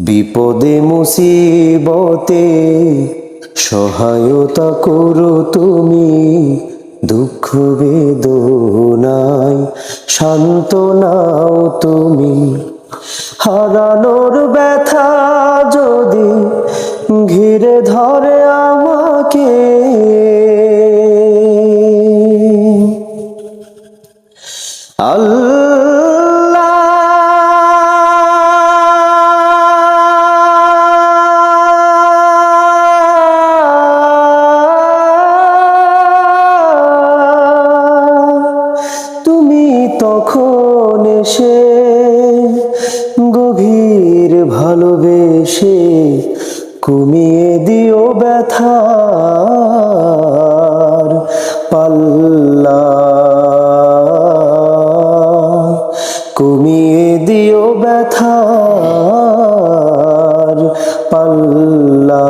বিপদে, মুসিবতে সহায়তা করো তুমি, দুঃখ বেদনায় শান্ত নাও তুমি। হারানোর ব্যথা যদি ঘিরে ধরে আমাকে, আল্লাহ গভীর ভালোবেসে কমিয়ে দিও ব্যথার পাল্লা। কমিয়ে দিও ব্যথার পাল্লা।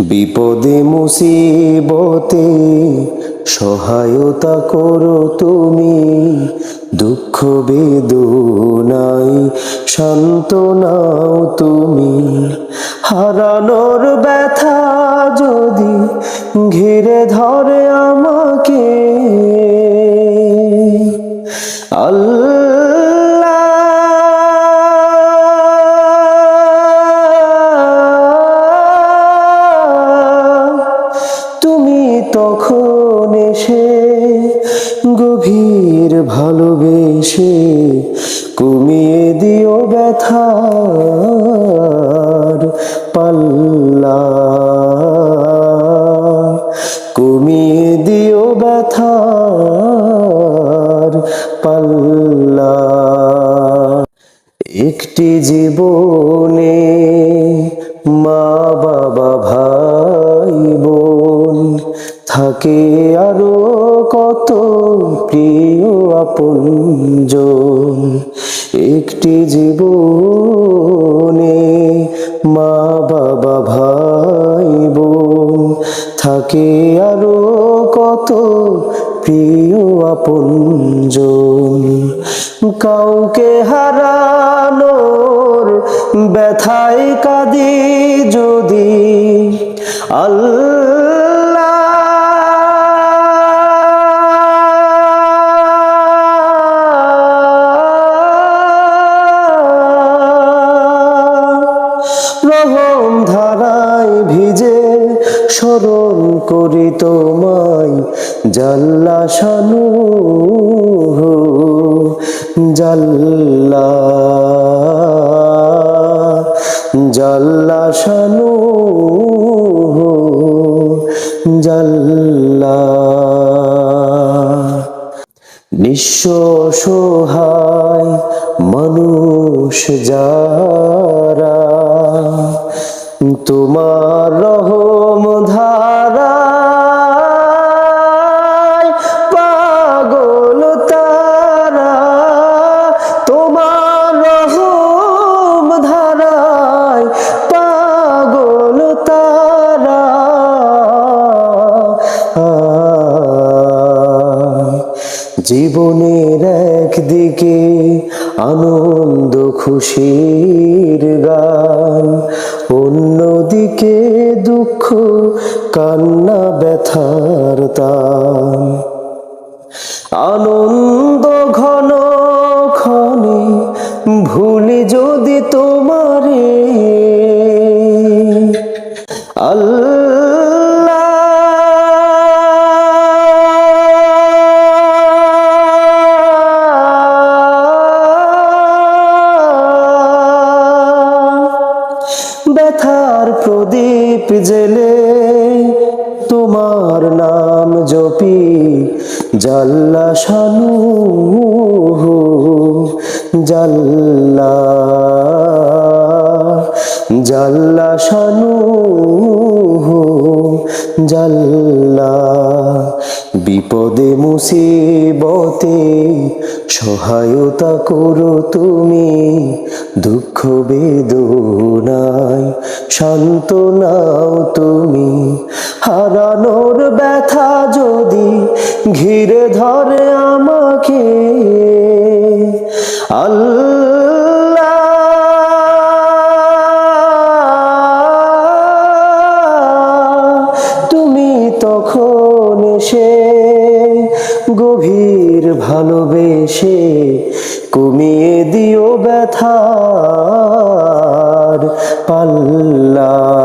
বিপদে মুসিবতে সহায়তা করো তুমি। দুঃখ বেদনায় শান্ত নাও তুমি। হারানোর ব্যথা যদি ঘিরে ধরে আমাকে। আল্লাহ, তুমি তখন এসে ভালোবেসে কমিয়ে দিও ব্যথার পাল্লা। কমিয়ে দিও ব্যথার পাল্লা। একটি জীবনে মা বাবা ভাই বোন থাকে আরও কত প্রিয়। আপনজন একটি জীবনে মা, বাবা, ভাই, বোন থাকে আরও কত প্রিয় আপনজন। কাউকে হারানোর ব্যথায় কাঁদি যদি আল্লাহ স্মরণ করি তোমায়, জাল্লা শানু জাল্লা জাল্লা শানু জাল্লা। নিঃস্ব সহায় মানুষ যারা, তোমার রহম জীবনের একদিকে আনন্দ খুশির গান, অন্যদিকে দুঃখ, কান্না, ব্যথার তান। আনন্দ ঘন ক্ষণে ভুলি যদি তোমারে, আল্লাহ জেলে তোমার নাম জপি জাল্লা শানু জাল্লা জাল্লা শানু জাল্লা। বিপদে, মুসিবতে সহায়তা করো তুমি, দুঃখ, বেদনায় শান্ত নাও তুমি। হারানোর ব্যথা যদি ঘিরে ধরে আমাকে ভালোবেসে কমিয়ে দিও ব্যথা পাল্লা।